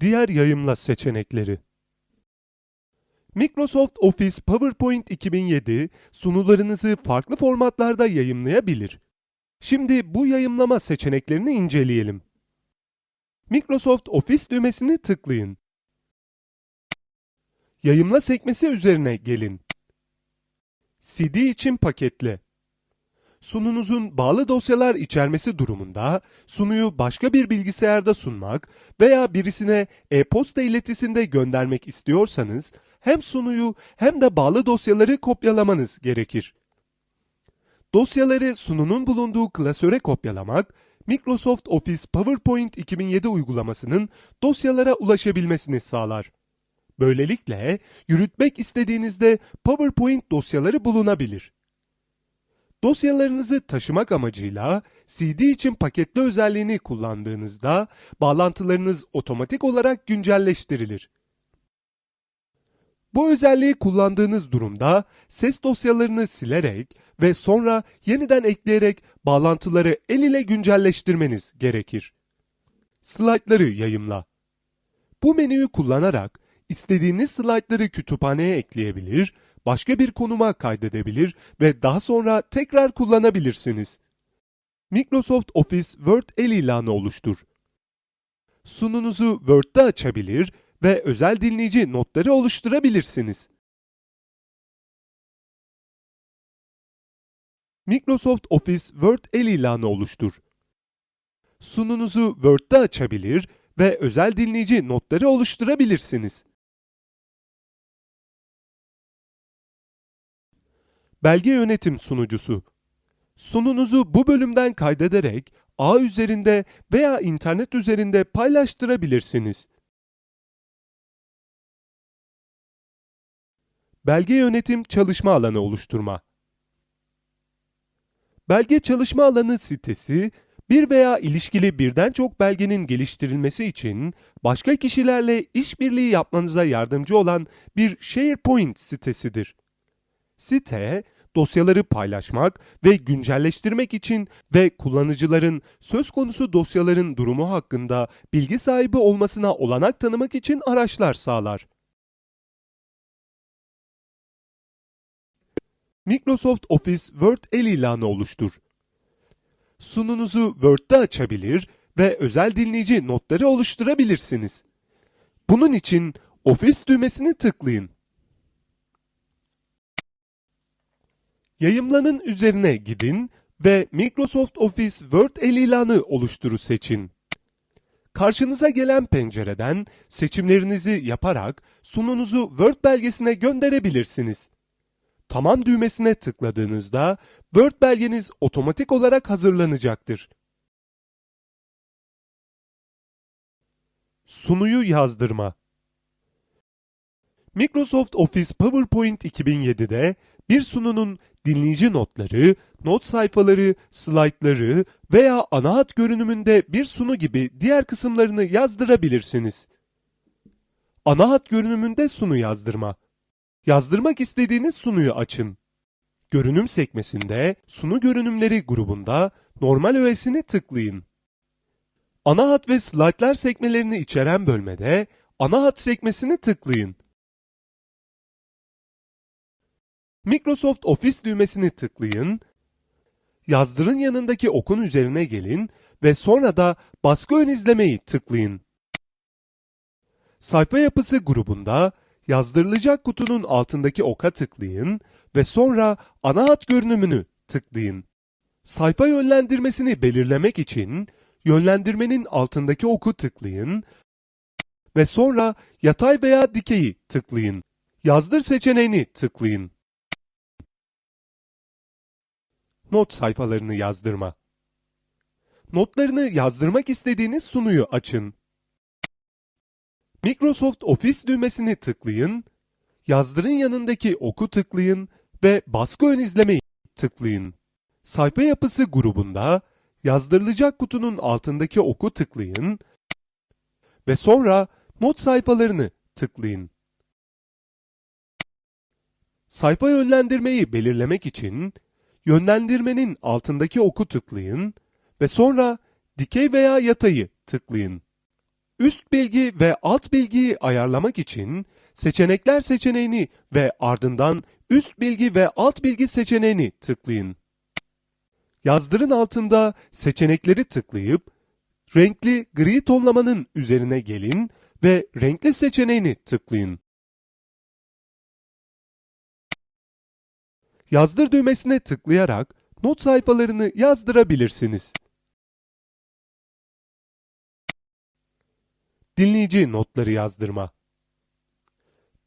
Diğer yayımla seçenekleri Microsoft Office PowerPoint 2007 sunularınızı farklı formatlarda yayımlayabilir. Şimdi bu yayımlama seçeneklerini inceleyelim. Microsoft Office düğmesini tıklayın. Yayımla sekmesi üzerine gelin. CD için paketle. Sununuzun bağlı dosyalar içermesi durumunda sunuyu başka bir bilgisayarda sunmak veya birisine e-posta iletisinde göndermek istiyorsanız hem sunuyu hem de bağlı dosyaları kopyalamanız gerekir. Dosyaları sununun bulunduğu klasöre kopyalamak, Microsoft Office PowerPoint 2007 uygulamasının dosyalara ulaşabilmesini sağlar. Böylelikle yürütmek istediğinizde PowerPoint dosyaları bulunabilir. Dosyalarınızı taşımak amacıyla CD için paketli özelliğini kullandığınızda bağlantılarınız otomatik olarak güncelleştirilir. Bu özelliği kullandığınız durumda ses dosyalarını silerek ve sonra yeniden ekleyerek bağlantıları el ile güncelleştirmeniz gerekir. Slaytları yayımla. Bu menüyü kullanarak istediğiniz slaytları kütüphaneye ekleyebilir, başka bir konuma kaydedebilir ve daha sonra tekrar kullanabilirsiniz. Microsoft Office Word el ilanı oluştur. Sununuzu Word'da açabilir ve özel dinleyici notları oluşturabilirsiniz. Microsoft Office Word el ilanı oluştur. Sununuzu Word'da açabilir ve özel dinleyici notları oluşturabilirsiniz. Belge yönetim sunucusu. Sununuzu bu bölümden kaydederek ağ üzerinde veya internet üzerinde paylaştırabilirsiniz. Belge yönetim çalışma alanı oluşturma. Belge çalışma alanı sitesi, bir veya ilişkili birden çok belgenin geliştirilmesi için başka kişilerle işbirliği yapmanıza yardımcı olan bir SharePoint sitesidir. Site, dosyaları paylaşmak ve güncelleştirmek için ve kullanıcıların söz konusu dosyaların durumu hakkında bilgi sahibi olmasına olanak tanımak için araçlar sağlar. Microsoft Office Word el ilanı oluştur. Sununuzu Word'da açabilir ve özel dinleyici notları oluşturabilirsiniz. Bunun için Office düğmesini tıklayın. Yayımlanın üzerine gidin ve Microsoft Office Word el ilanı oluşturu seçin. Karşınıza gelen pencereden seçimlerinizi yaparak sununuzu Word belgesine gönderebilirsiniz. Tamam düğmesine tıkladığınızda Word belgeniz otomatik olarak hazırlanacaktır. Sunuyu yazdırma Microsoft Office PowerPoint 2007'de bir sununun dinleyici notları, not sayfaları, slaytları veya ana hat görünümünde bir sunu gibi diğer kısımlarını yazdırabilirsiniz. Ana hat görünümünde sunu yazdırma. Yazdırmak istediğiniz sunuyu açın. Görünüm sekmesinde Sunu Görünümleri grubunda Normal öğesini tıklayın. Ana hat ve slaytlar sekmelerini içeren bölmede Ana hat sekmesini tıklayın. Microsoft Office düğmesini tıklayın. Yazdırın yanındaki okun üzerine gelin ve sonra da baskı ön izlemeyi tıklayın. Sayfa yapısı grubunda yazdırılacak kutunun altındaki oka tıklayın ve sonra ana hat görünümünü tıklayın. Sayfa yönlendirmesini belirlemek için yönlendirmenin altındaki oku tıklayın ve sonra yatay veya dikeyi tıklayın. Yazdır seçeneğini tıklayın. Not sayfalarını yazdırma. Notlarını yazdırmak istediğiniz sunuyu açın. Microsoft Office düğmesini tıklayın, yazdırın yanındaki oku tıklayın ve baskı ön izlemeyi tıklayın. Sayfa yapısı grubunda yazdırılacak kutunun altındaki oku tıklayın ve sonra not sayfalarını tıklayın. Sayfa yönlendirmeyi belirlemek için yönlendirmenin altındaki oku tıklayın ve sonra dikey veya yatayı tıklayın. üst bilgi ve alt bilgiyi ayarlamak için seçenekler seçeneğini ve ardından üst bilgi ve alt bilgi seçeneğini tıklayın. Yazdırın altında seçenekleri tıklayıp renkli gri tonlamanın üzerine gelin ve renkli seçeneğini tıklayın. Yazdır düğmesine tıklayarak not sayfalarını yazdırabilirsiniz. Dinleyici notları yazdırma.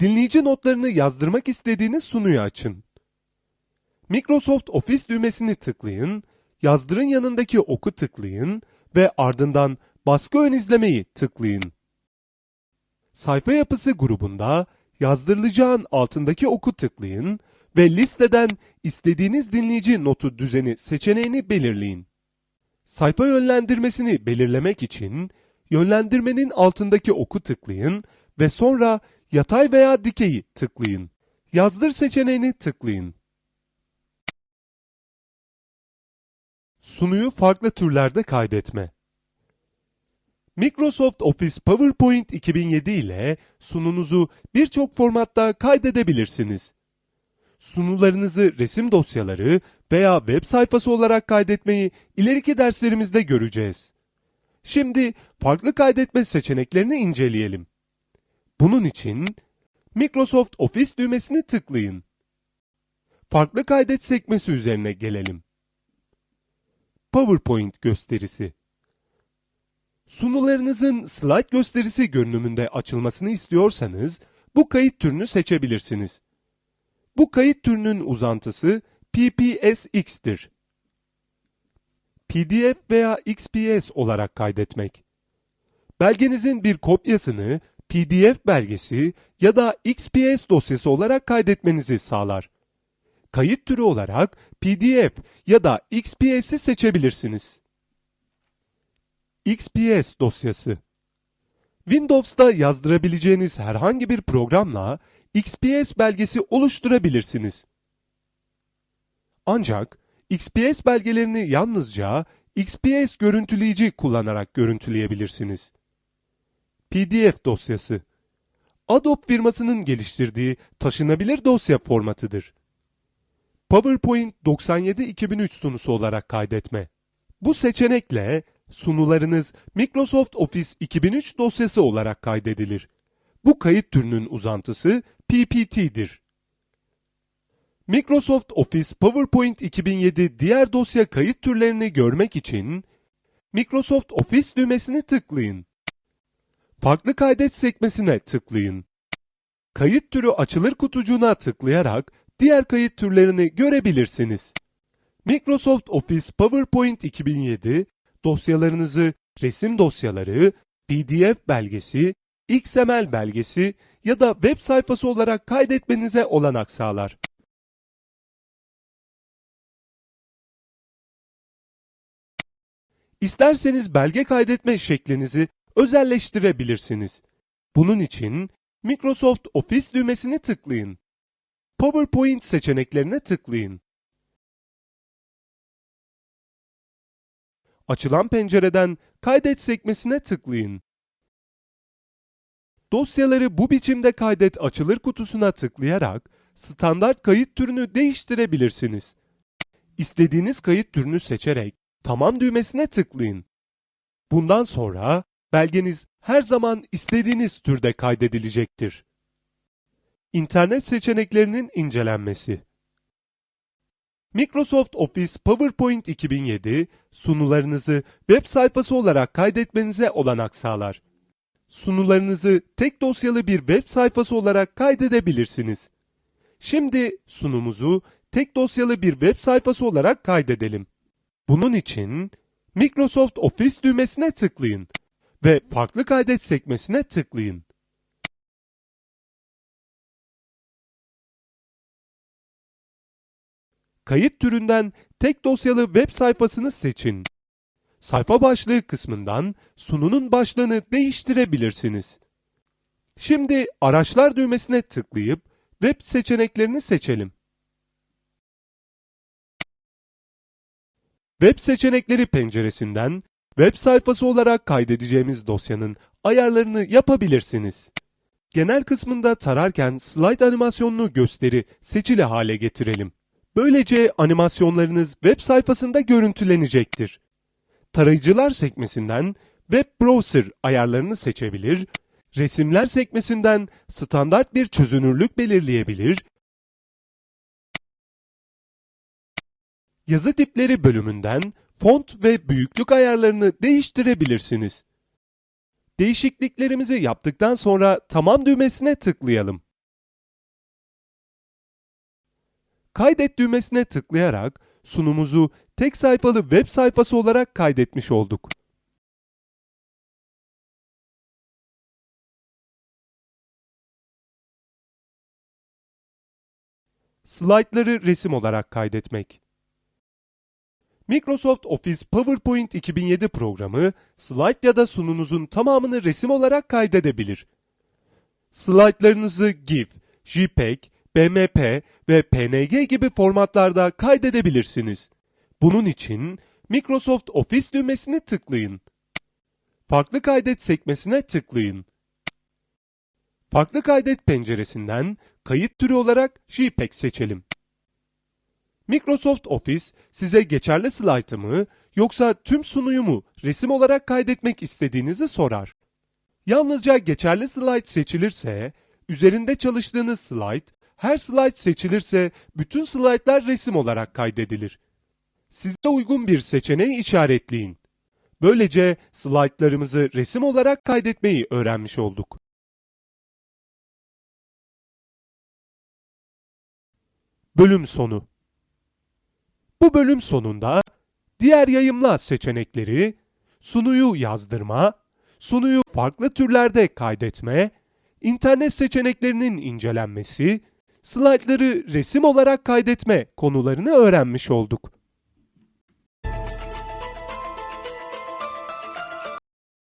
Dinleyici notlarını yazdırmak istediğiniz sunuyu açın. Microsoft Office düğmesini tıklayın, yazdırın yanındaki oku tıklayın ve ardından baskı ön izlemeyi tıklayın. Sayfa yapısı grubunda yazdırılacağın altındaki oku tıklayın ve listeden istediğiniz dinleyici notu düzeni seçeneğini belirleyin. Sayfa yönlendirmesini belirlemek için yönlendirmenin altındaki oku tıklayın ve sonra yatay veya dikeyi tıklayın. Yazdır seçeneğini tıklayın. Sunuyu farklı türlerde kaydetme. Microsoft Office PowerPoint 2007 ile sununuzu birçok formatta kaydedebilirsiniz. Sunularınızı resim dosyaları veya web sayfası olarak kaydetmeyi ileriki derslerimizde göreceğiz. Şimdi farklı kaydetme seçeneklerini inceleyelim. Bunun için Microsoft Office düğmesini tıklayın. Farklı kaydet sekmesi üzerine gelelim. PowerPoint gösterisi. Sunularınızın slide gösterisi görünümünde açılmasını istiyorsanız bu kayıt türünü seçebilirsiniz. Bu kayıt türünün uzantısı PPSX'tir. PDF veya XPS olarak kaydetmek. Belgenizin bir kopyasını PDF belgesi ya da XPS dosyası olarak kaydetmenizi sağlar. Kayıt türü olarak PDF ya da XPS'i seçebilirsiniz. XPS dosyası Windows'ta yazdırabileceğiniz herhangi bir programla XPS belgesi oluşturabilirsiniz. Ancak XPS belgelerini yalnızca XPS görüntüleyici kullanarak görüntüleyebilirsiniz. PDF dosyası Adobe firmasının geliştirdiği taşınabilir dosya formatıdır. PowerPoint 97-2003 sunusu olarak kaydetme. Bu seçenekle sunularınız Microsoft Office 2003 dosyası olarak kaydedilir. Bu kayıt türünün uzantısı PPT'dir. Microsoft Office PowerPoint 2007 diğer dosya kayıt türlerini görmek için Microsoft Office düğmesini tıklayın. Farklı kaydet sekmesine tıklayın. Kayıt türü açılır kutucuğuna tıklayarak diğer kayıt türlerini görebilirsiniz. Microsoft Office PowerPoint 2007 dosyalarınızı resim dosyaları, PDF belgesi, XML belgesi ya da web sayfası olarak kaydetmenize olanak sağlar. İsterseniz belge kaydetme şeklinizi özelleştirebilirsiniz. Bunun için Microsoft Office düğmesini tıklayın. PowerPoint seçeneklerine tıklayın. Açılan pencereden Kaydet sekmesine tıklayın. Dosyaları bu biçimde kaydet açılır kutusuna tıklayarak standart kayıt türünü değiştirebilirsiniz. İstediğiniz kayıt türünü seçerek Tamam düğmesine tıklayın. Bundan sonra belgeniz her zaman istediğiniz türde kaydedilecektir. İnternet seçeneklerinin incelenmesi Microsoft Office PowerPoint 2007 sunularınızı web sayfası olarak kaydetmenize olanak sağlar. Sunularınızı tek dosyalı bir web sayfası olarak kaydedebilirsiniz. Şimdi sunumuzu tek dosyalı bir web sayfası olarak kaydedelim. Bunun için Microsoft Office düğmesine tıklayın ve farklı kaydet sekmesine tıklayın. Kayıt türünden tek dosyalı web sayfasını seçin. Sayfa başlığı kısmından sununun başlığını değiştirebilirsiniz. Şimdi araçlar düğmesine tıklayıp web seçeneklerini seçelim. Web seçenekleri penceresinden web sayfası olarak kaydedeceğimiz dosyanın ayarlarını yapabilirsiniz. Genel kısmında tararken slide animasyonunu gösteri seçili hale getirelim. Böylece animasyonlarınız web sayfasında görüntülenecektir. Tarayıcılar sekmesinden Web Browser ayarlarını seçebilir, resimler sekmesinden standart bir çözünürlük belirleyebilir, yazı tipleri bölümünden font ve büyüklük ayarlarını değiştirebilirsiniz. Değişikliklerimizi yaptıktan sonra tamam düğmesine tıklayalım. Kaydet düğmesine tıklayarak sunumuzu tek sayfalı web sayfası olarak kaydetmiş olduk. Slaytları resim olarak kaydetmek. Microsoft Office PowerPoint 2007 programı, slide ya da sununuzun tamamını resim olarak kaydedebilir. Slaytlarınızı GIF, JPEG, BMP ve PNG gibi formatlarda kaydedebilirsiniz. Bunun için Microsoft Office düğmesini tıklayın. Farklı kaydet sekmesine tıklayın. Farklı kaydet penceresinden kayıt türü olarak JPEG seçelim. Microsoft Office size geçerli slaytı mı yoksa tüm sunuyu mu resim olarak kaydetmek istediğinizi sorar. Yalnızca geçerli slayt seçilirse, üzerinde çalıştığınız slayt, her slayt seçilirse bütün slaytlar resim olarak kaydedilir. Size uygun bir seçeneği işaretleyin. Böylece slaytlarımızı resim olarak kaydetmeyi öğrenmiş olduk. Bölüm sonu Bu bölüm sonunda diğer yayımla seçenekleri, sunuyu yazdırma, sunuyu farklı türlerde kaydetme, internet seçeneklerinin incelenmesi, slaytları resim olarak kaydetme konularını öğrenmiş olduk.